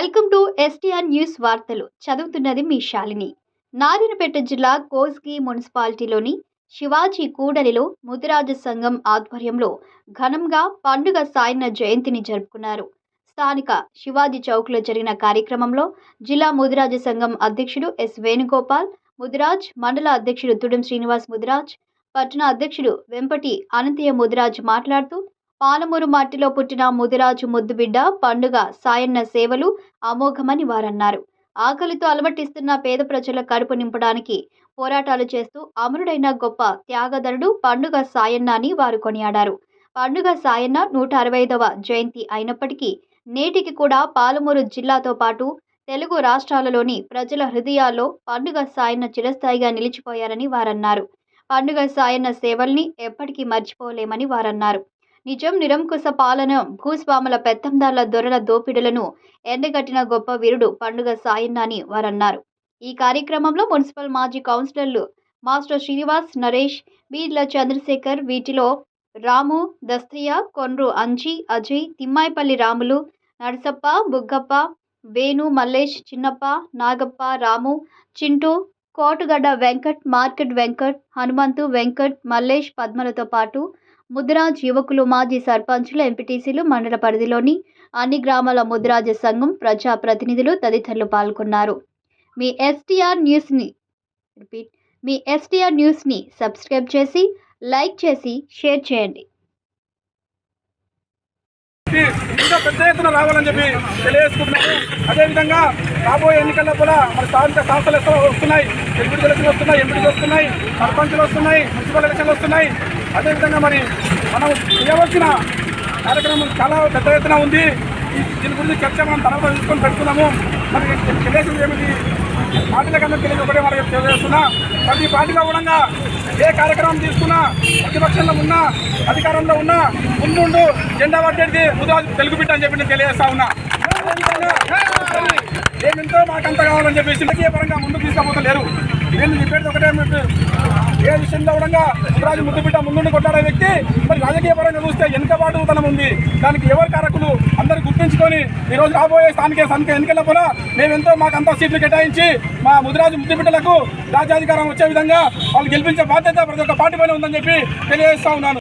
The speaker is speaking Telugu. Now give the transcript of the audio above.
వెల్కమ్ టు ఎస్టీఆర్ న్యూస్ వార్తలు. చదువుతున్నది మీ శాలిని. నారాయణపేట జిల్లా కోస్గి మున్సిపాలిటీలోని శివాజీ కూడలిలో ముదిరాజ సంఘం ఆధ్వర్యంలో ఘనంగా పండుగ సాయన్న జయంతిని జరుపుకున్నారు. స్థానిక శివాజీ చౌక్లో జరిగిన కార్యక్రమంలో జిల్లా ముదిరాజ సంఘం అధ్యక్షుడు ఎస్ వేణుగోపాల్ ముదిరాజ్ మండల అధ్యక్షుడు తుడం శ్రీనివాస్ ముదిరాజ్ పట్టణ అధ్యక్షుడు వెంపటి అనంతయ్య ముదిరాజ్ మాట్లాడుతూ పాలమూరు మట్టిలో పుట్టిన ముదిరాజు ముద్దుబిడ్డ పండుగ సాయన్న సేవలు అమోఘమని వారన్నారు. ఆకలితో అలమటిస్తున్న పేద ప్రజల కడుపు నింపడానికి పోరాటాలు చేస్తూ అమరుడైన గొప్ప త్యాగధరుడు పండుగ సాయన్న అని వారు కొనియాడారు. పండుగ సాయన్న నూట అరవైదవ జయంతి అయినప్పటికీ నేటికి కూడా పాలమూరు జిల్లాతో పాటు తెలుగు రాష్ట్రాలలోని ప్రజల హృదయాల్లో పండుగ సాయన్న చిరస్థాయిగా నిలిచిపోయారని వారన్నారు. పండుగ సాయన్న సేవల్ని ఎప్పటికీ మర్చిపోలేమని వారన్నారు. నిజం నిరంకుశ పాలన భూస్వాముల పెత్తందారుల దొరల దోపిడులను ఎండగట్టిన గొప్ప వీరుడు పండుగ సాయన్న అని వారన్నారు. ఈ కార్యక్రమంలో మున్సిపల్ మాజీ కౌన్సిలర్లు మాస్టర్ శ్రీనివాస్ నరేష్ బీర్ల చంద్రశేఖర్ వీటిలో రాము దస్తయ్య కొండ్రు అంజి అజయ్ తిమ్మాయిపల్లి రాములు నరసప్ప బుగ్గప్ప వేణు మల్లేష్ చిన్నప్ప నాగప్ప రాము చింటూ కోటుగడ్డ వెంకట్ మార్కెట్ వెంకట్ హనుమంతు వెంకట్ మల్లేష్ పద్మలతో పాటు ముదిరాజ్ యువకులు మాజీ సర్పంచులు ఎంపీటీసీలు మండల పరిధిలోని అన్ని గ్రామాల ముదిరాజ సంఘం ప్రజా ప్రతినిధులు తదితరులు పాల్గొన్నారు. మీ ఎస్టీఆర్ న్యూస్ని రిపీట్. మీ ఎస్టీఆర్ న్యూస్ని సబ్స్క్రైబ్ చేసి లైక్ చేసి షేర్ చేయండి. ఇంకా పెద్ద ఎత్తున రావాలని చెప్పి తెలియజేసుకుంటున్నాము. అదేవిధంగా రాబోయే ఎన్నికల్లో కూడా మన స్థానిక సంస్థలు ఎక్కడ వస్తున్నాయి? ఎంపీడీ ఎలక్షన్లు వస్తున్నాయి? ఎంపీలు వస్తున్నాయి? సర్పంచులు వస్తున్నాయి? మున్సిపల్ ఎలక్షన్లు వస్తున్నాయి? అదేవిధంగా మరి మనం చేయవలసిన కార్యక్రమం చాలా పెద్ద ఎత్తున ఉంది. దీని గురించి చర్చ మనం తర్వాత తీసుకొని పెట్టుకున్నాము మరి తెలియజేసింది ఏమిటి? పార్టీలకు అందరూ తెలియదు. ఒకటే మనకి తెలియజేస్తున్నా. ప్రతి పార్టీలో కూడా ఏ కార్యక్రమం తీసుకున్నా ప్రతిపక్షంలో ఉన్నా అధికారంలో ఉన్నా ముందు జెండా పట్టేది ముదాజు తెలుగు బిడ్డ అని చెప్పి నేను తెలియజేస్తా ఉన్నా. అదేవిధంగా ఏమింతో మాకంత కావాలని చెప్పేసి పరంగా ముందుకు తీసుకుపోతలేరు. నేను చెప్పేది ఒకటే మీకు ఏ విషయంలో కూడా ముద్రాజు ముద్దు ముందుండి కొట్టాడే వ్యక్తి మరి రాజకీయ పరంగా చూస్తే వెనుకబాటుతనం ఉంది. దానికి ఎవరు కారకులు అందరూ గుర్తుంచుకొని ఈ రోజు రాబోయే స్థానిక స్థానిక ఎన్నికల్లో కూడా మేమెంతో మాకు అంతా సీట్లు కేటాయించి మా ముదిరాజు ముద్దు రాజ్యాధికారం వచ్చే విధంగా వాళ్ళు గెలిపించే బాధ్యత ప్రతి ఒక్క పార్టీ పైన ఉందని చెప్పి తెలియజేస్తా ఉన్నాను.